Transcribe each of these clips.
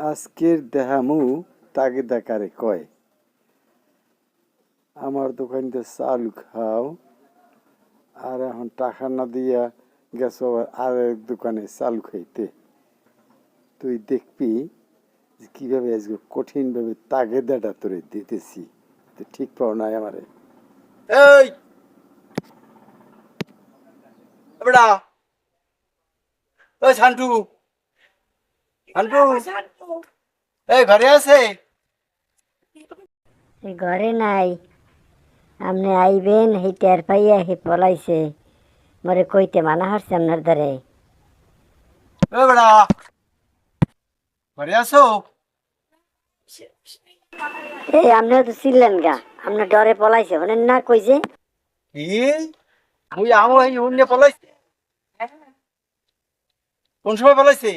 আজকের দেহামু তাকে দেখারে কয়। আমার দোকানতে চাল খাও আর এখন টাকা না দিয়া গেছো আর এক দোকানে চাল খাইতে তুই দেখবি যে কীভাবে আজকে কঠিনভাবে তাগেদাটা তোরে দিতেছি। তো ঠিক পাও নাই আমারে। এই! বেটা! এই ঘরে আছে? ঘরে নাই। আপনি আইবেন সেই টের পাইয়া সে পলাইছে। মরে কইতে মানা হচ্ছে আপনার ঘরে আছো? এই তো চিনলেন গা। ডরে পলাইছে মানে না কইছে। কি? মুই আমো এই অন্য পলাইছে? কোন সময় পলাইছে?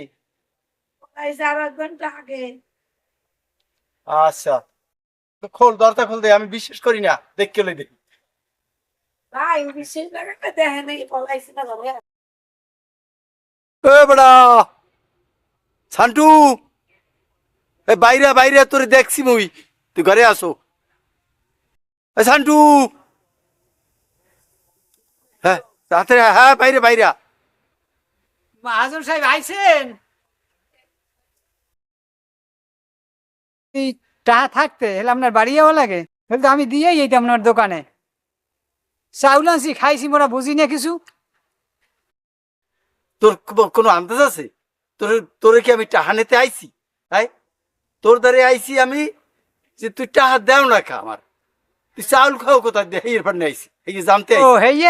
আচ্ছা। তো খোল দরজা খোল দে আমি বিশ্বাস করি না। দেখ কেলে দেখি। এ বড়া! শান্টু এ বাইরে বাইরে তোরে দেখছি মুই। তুই ঘরে আসো। এ হ্যাঁ রাতে হ্যাঁ বাইরে বাইরে। মহাজন সাহেব আইছেন? এই টাকা থাকতে হলে আপনার বাড়ি যাওয়া লাগে? তো আমি দিয়েই যেতাম আপনার দোকানে। চাউল আনছি খাইছি মোরা বুঝি না কিছু? তোর কোনো আন্দাজ আছে? তোর তোরে কি আমি টাহা নিতে আইছি? তাই তোর দ্বারে আইছি আমি যে তুই টাহা দেও না খা আমার। তুই চাউল খাও কোথায়? দে এরপর নিয়ে আইছি। এই জানতে ও আইছি। হেয়ে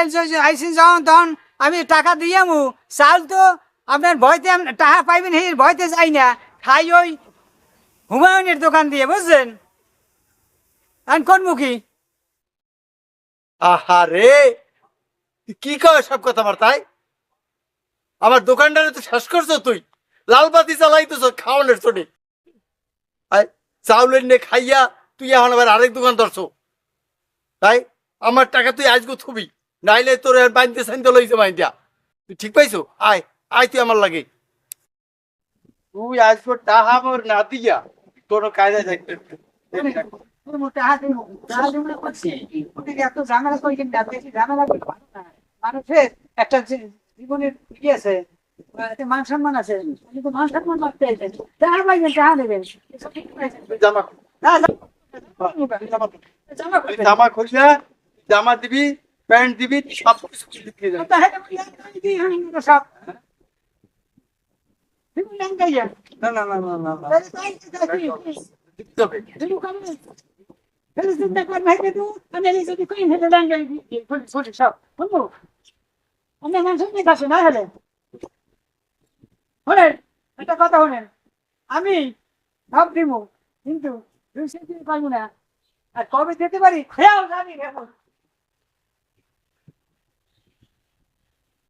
আইসি যখন তখন আমি টাকা দিয়ে মু চাউল তো আপনার ভয়তে টাকা পাইবেন সেই ভয়তে যাই না। খাই ওই হুমায়ুনের দোকান দিয়ে, বুঝছেন? কোন মুখী আহারে! তুই কি কয় সব কথা আমার তাই? আমার দোকানটারে তো শেষ করছ তুই। লাল বাতি চালাইতেছ খাওয়ানোর চোটে চাউলের নে খাইয়া তুই এখন আবার আরেক দোকান ধরছো। তাই, আমার টাকা তুই আজকে থুবি। নাইলে তোর বাইনতে সাইনতে লইছে বাইনটা তুই ঠিক পাইছো? আয় আয় তুই আমার লাগে। তুই আজকে টাহা মোর না দিয়া কোনো কায়দা দেখতে মানুষের একটা জীবনের ই আছে মান সম্মান মান সম্মান রাখতে পাইবেন। জামা জামা জামা জামা খুললে জামা দিবি প্যান্ট দিবি সব। কিছু খুলে দিয়ে যাবি। তা হেঁটে বলি, আমি দিই, আমি দিই সব। তুমি একটা কথা শোনেন আমি সব দিব কিন্তু পারব না আর কবে যেতে পারি খেয়াল জানি এখন